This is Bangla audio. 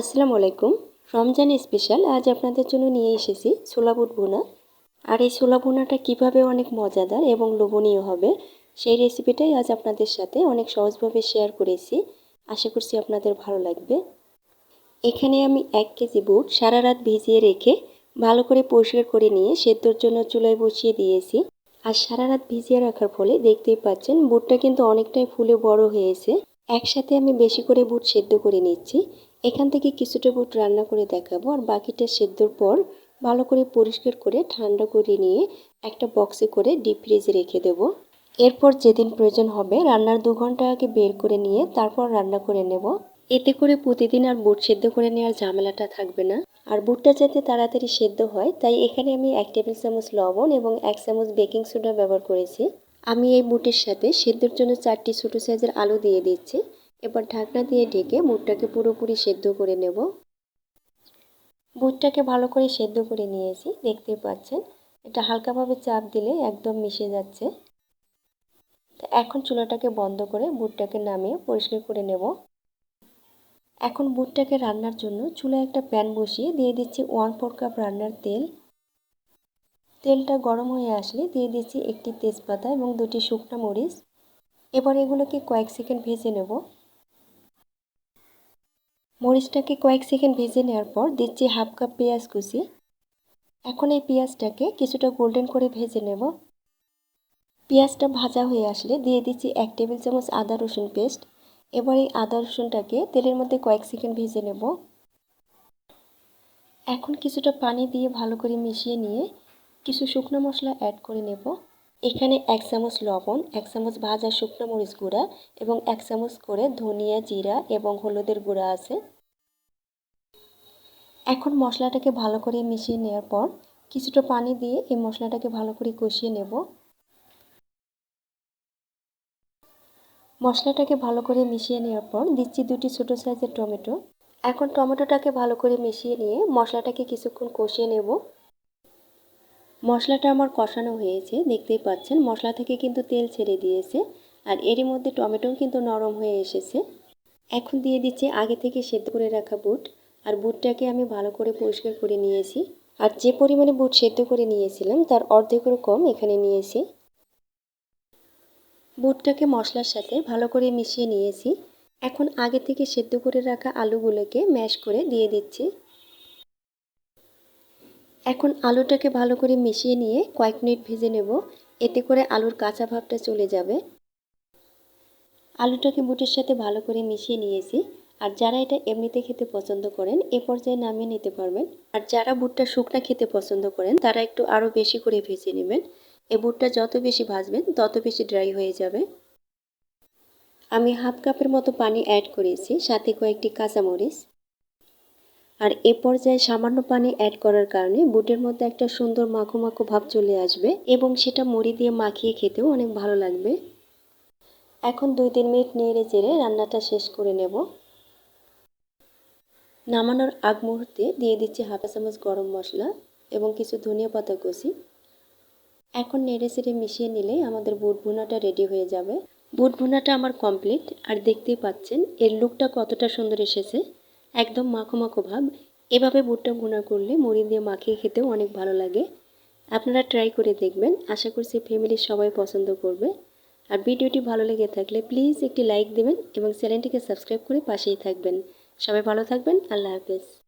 আসসালামু আলাইকুম। রমজান স্পেশাল আজ আপনাদের জন্য নিয়ে এসেছি ছোলা বুট ভুনা। আর এই ছোলা ভুনাটা কীভাবে অনেক মজাদার এবং লোভনীয় হবে, সেই রেসিপিটাই আজ আপনাদের সাথে অনেক সহজভাবে শেয়ার করেছি। আশা করছি আপনাদের ভালো লাগবে। এখানে আমি এক কেজি বুট সারা রাত ভিজিয়ে রেখে ভালো করে পরিষ্কার করে নিয়ে সেদ্ধর জন্য চুলায় বসিয়ে দিয়েছি। আর সারা রাত ভিজিয়ে রাখার ফলে দেখতেই পাচ্ছেন বুটটা কিন্তু অনেকটাই ফুলে বড় হয়েছে। একসাথে আমি বেশি করে বুট সেদ্ধ করে নিচ্ছি। এখান থেকে কিছুটা বুট রান্না করে দেখাবো আর বাকিটা সেদ্ধর পর ভালো করে পরিষ্কার করে ঠান্ডা করে নিয়ে একটা বক্সে করে ডিপ ফ্রিজে রেখে দেবো। এরপর যেদিন প্রয়োজন হবে রান্নার দু ঘণ্টা আগে বের করে নিয়ে তারপর রান্না করে নেব। এতে করে প্রতিদিন আর বুট সেদ্ধ করে নেওয়ার ঝামেলাটা থাকবে না। আর বুটটা যাতে তাড়াতাড়ি সেদ্ধ হয়, তাই এখানে আমি এক টেবিল চামচ লবণ এবং এক চামচ বেকিং সোডা ব্যবহার করেছি। আমি এই বুটের সাথে সেদ্ধর জন্য চারটি ছোটো সাইজের আলু দিয়ে দিচ্ছি। এবার ঢাকনা দিয়ে ঢেকে বুটটাকে পুরোপুরি সেদ্ধ করে নেব। বুটটাকে ভালো করে সেদ্ধ করে নিয়েছি দেখতে পাচ্ছেন। এটা হালকাভাবে চাপ দিলে একদম মিশে যাচ্ছে। এখন চুলাটাকে বন্ধ করে বুটটাকে নামিয়ে পরিষ্কার করে নেব। এখন বুটটাকে রান্নার জন্য চুলায় একটা প্যান বসিয়ে দিয়ে দিচ্ছি ওয়ান ফোর কাপ রান্নার তেল। তেলটা গরম হয়ে আসলে দিয়ে দিচ্ছি একটি তেজপাতা এবং দুটি শুকনো মরিচ। এবার এগুলোকে কয়েক সেকেন্ড ভেজে নেব। মরিচটাকে কয়েক সেকেন্ড ভেজে নেওয়ার পর দিচ্ছি হাফ কাপ পেঁয়াজ কুচি। এখন এই পেঁয়াজটাকে কিছুটা গোল্ডেন করে ভেজে নেব। পেঁয়াজটা ভাজা হয়ে আসলে দিয়ে দিচ্ছি এক টেবিল চামচ আদা রসুন পেস্ট। এবার এই আদা রসুনটাকে তেলের মধ্যে কয়েক সেকেন্ড ভেজে নেব। এখন কিছুটা পানি দিয়ে ভালো করে মিশিয়ে নিয়ে কিছু শুকনো মশলা অ্যাড করে নেব। এখানে এক চামচ লবণ, এক চামচ ভাজা শুকনো মরিচ গুঁড়া এবং এক চামচ করে ধনিয়া জিরা এবং হলুদের গুঁড়া আছে। এখন মশলাটাকে ভালো করে মিশিয়ে নেওয়ার পর কিছুটা পানি দিয়ে এই মশলাটাকে ভালো করে কষিয়ে নেব। মশলাটাকে ভালো করে মিশিয়ে নেওয়ার পর দিচ্ছি দুটি ছোটো সাইজের টমেটো। এখন টমেটোটাকে ভালো করে মিশিয়ে নিয়ে মশলাটাকে কিছুক্ষণ কষিয়ে নেব। মশলাটা আমার কষানো হয়েছে, দেখতেই পাচ্ছেন। মশলা থেকে কিন্তু তেল ছেড়ে দিয়েছে, আর এরই মধ্যে টমেটোও কিন্তু নরম হয়ে এসেছে। এখন দিয়ে দিচ্ছি আগে থেকে সেদ্ধ করে রাখা বুট, আর বুটটাকে আমি ভালো করে পরিষ্কার করে নিয়েছি। আর যে পরিমাণে বুট সেদ্ধ করে নিয়েছিলাম, তার অর্ধেকেরও কম এখানে নিয়েছি। বুটটাকে মশলার সাথে ভালো করে মিশিয়ে নিয়েছি। এখন আগে থেকে সেদ্ধ করে রাখা আলুগুলোকে ম্যাশ করে দিয়ে দিচ্ছি। এখন আলুটাকে ভালো করে মিশিয়ে নিয়ে কয়েক মিনিট ভেজে নেব। এতে করে আলুর কাঁচা ভাবটা চলে যাবে। আলুটাকে বুটের সাথে ভালো করে মিশিয়ে নিয়েছি। আর যারা এটা এমনিতে খেতে পছন্দ করেন, এ পর্যায়ে নামিয়ে নিতে পারবেন। আর যারা বুটটা শুকনা খেতে পছন্দ করেন, তারা একটু আরও বেশি করে ভেজে নেবেন। এ বুটটা যত বেশি ভাজবেন, তত বেশি ড্রাই হয়ে যাবে। আমি হাফ কাপের মতো পানি অ্যাড করেছি, সাথে কয়েকটি কাঁচামরিচ। আর এ পর্যায়ে সামান্য পানি অ্যাড করার কারণে বুটের মধ্যে একটা সুন্দর মাখো মাখো ভাব চলে আসবে এবং সেটা মুড়ি দিয়ে মাখিয়ে খেতেও অনেক ভালো লাগবে। এখন দুই তিন মিনিট নেড়ে চেড়ে রান্নাটা শেষ করে নেব। নামানোর আগ মুহূর্তে দিয়ে দিচ্ছি হাফা চামচ গরম মশলা এবং কিছু ধনিয়া পাতা কষি এখন নেড়ে চেড়ে মিশিয়ে নিলে আমাদের বুট ভুনাটা রেডি হয়ে যাবে। বুট ভুনাটা আমার কমপ্লিট আর দেখতেই পাচ্ছেন এর লুকটা কতটা সুন্দর এসেছে। একদম মাখো মাখো ভাব। এভাবে বুটটা ভুনা করলে মুড়ি দিয়ে মাখিয়ে খেতেও অনেক ভালো লাগে। আপনারা ট্রাই করে দেখবেন। আশা করছি ফ্যামিলির সবাই পছন্দ করবে। আর ভিডিওটি ভালো লেগে থাকলে প্লিজ একটি লাইক দেবেন এবং চ্যানেলটিকে সাবস্ক্রাইব করে পাশেই থাকবেন। সবাই ভালো থাকবেন। আল্লাহ হাফেজ।